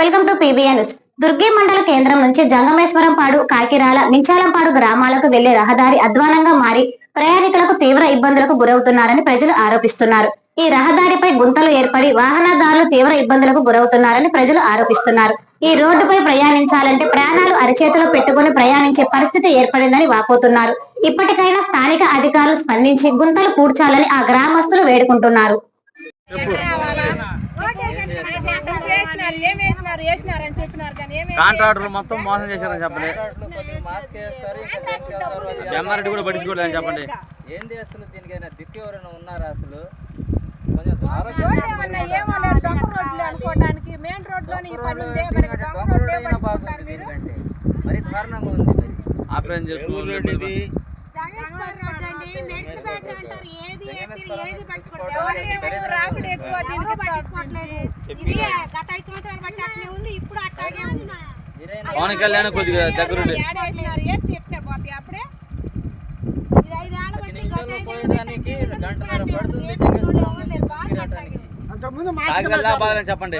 Welcome to PBN news. Durgi మండల కేంద్రం నుంచి జంగమేశ్వరం పాడు కాకిరాల మించాలంపాడు గ్రామాలకు వెళ్ళే రహదారి అధ్వానంగా మారి ప్రయాణికులకు తీవ్ర ఇబ్బందులకు గురవుతున్నారని ప్రజలు ఆరోపిస్తున్నారు. ఈ రహదారిపై గుంతలు ఏర్పడి వాహనదారులు తీవ్ర ఇబ్బందులకు గురవుతున్నారని ప్రజలు ఆరోపిస్తున్నారు. ఈ రోడ్డుపై ప్రయాణించాలంటే ప్రాణాలు అరిచేతిలో పెట్టుకుని ప్రయాణించే పరిస్థితి ఏర్పడిందని వాపోతున్నారు. ఇప్పటికైనా స్థానిక అధికారులు స్పందించి గుంతలు పూడ్చాలని ఆ గ్రామస్తులు వేడుకుంటున్నారు. వేసినారు ఏం వేసినారు వేసినారు అని చెప్పినారు కానీ ఏం కాంట్రాక్టర్లు మొత్తం మోసం చేశారని చెప్పండి. ఎంఆర్టీ కూడా పట్టించుకోలేదని చెప్పండి. ఏంది అసలు దీనికైనా దిక్కు ఎవరైనా ఉన్నారా అసలు? ఏమో లేదు డొంక రోడ్లు అనుకోవడానికి మెయిన్ రోడ్లోని ఈ పని ఉందే మరి డొంక ఏమనుకుంటారు మీరు? దీనికంటే. మరి దారుణంగా ఉంది మరి. ఆపరేషన్ ఏమో రాకుడు ఎక్కువ దీనికి మీరైనా పవన్ కళ్యాణ్ కొద్దిగా దగ్గరుండి ఏడ వేసినారు ఏది తిట్టే పోతాయి అప్పుడే చెప్పండి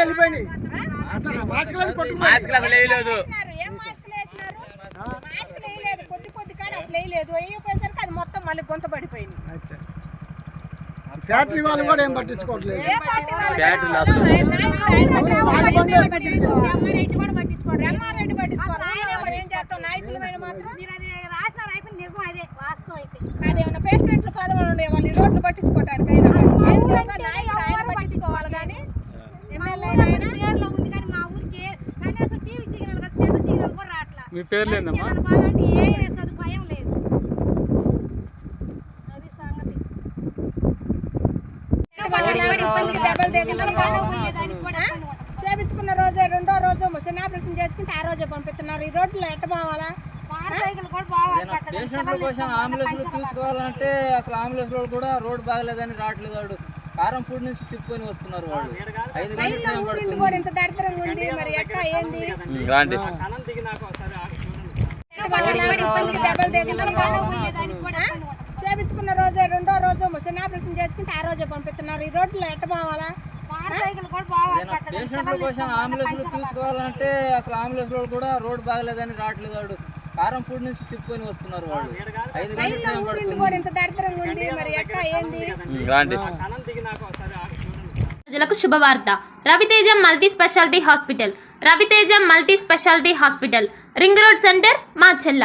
వెళ్ళిపోయినాయి అసలు వేయలేదు మాస్కులు మాస్కులు కొద్ది కొద్ది కాడ అసలు వేయలేదు అది మొత్తం మళ్ళీ గొంత పడిపోయింది అచ్చా. ఫ్యాక్టరీ వాళ్ళు కూడా ఏం పట్టించుకోవట్లేదు అదేమన్నా పేషెంట్లు పదవులు ఉండే వాళ్ళు ఈ రోడ్లు పట్టించుకోవటానికి పట్టించుకోవాలి కానీ మీ పేర్లు ఏందమ్మా సదుపాయం లేదు అది సంగతి దెబ్బలు చేపించుకున్న రోజే రెండో రోజు చిన్న ఆపరేషన్ చేసుకుంటే ఆ రోజే పంపిస్తున్నారు. ఈ రోడ్లు ఎట్ట పోవాలా? పేషెంట్ల కోసం అంబులెన్స్ తీసుకోవాలంటే అసలు అంబులెన్స్లో కూడా రోడ్ బాగలేదని రావట్లేదు వాడు. కారంపూడి నుంచి తిప్పుకొని వస్తున్నారు వాళ్ళు. ఐదు గంటల ఇంత దరిద్రంగా ఉంది. మరి ఎట్టా ఏంది? దెబ్బలు చేపించుకున్న రోజే రెండో రోజు చిన్న ఆపరేషన్ చేసుకుంటే ఆ రోజే పంపిస్తున్నారు. ఈ రోడ్లు ఎట్ట పోవాలా? పేషెంట్ల కోసం అంబులెన్స్ తీసుకోవాలంటే అసలు అంబులెన్స్ కూడా రోడ్ బాగలేదని రావట్లేదు వాడు. కారంపూడి నుంచి తిప్పుకొని వస్తున్నారు వాళ్ళు. ఐదు ప్రజలకు శుభవార్త. Raviteja multi speciality hospital. Raviteja multi speciality hospital. Ring road centre మా చెల్ల.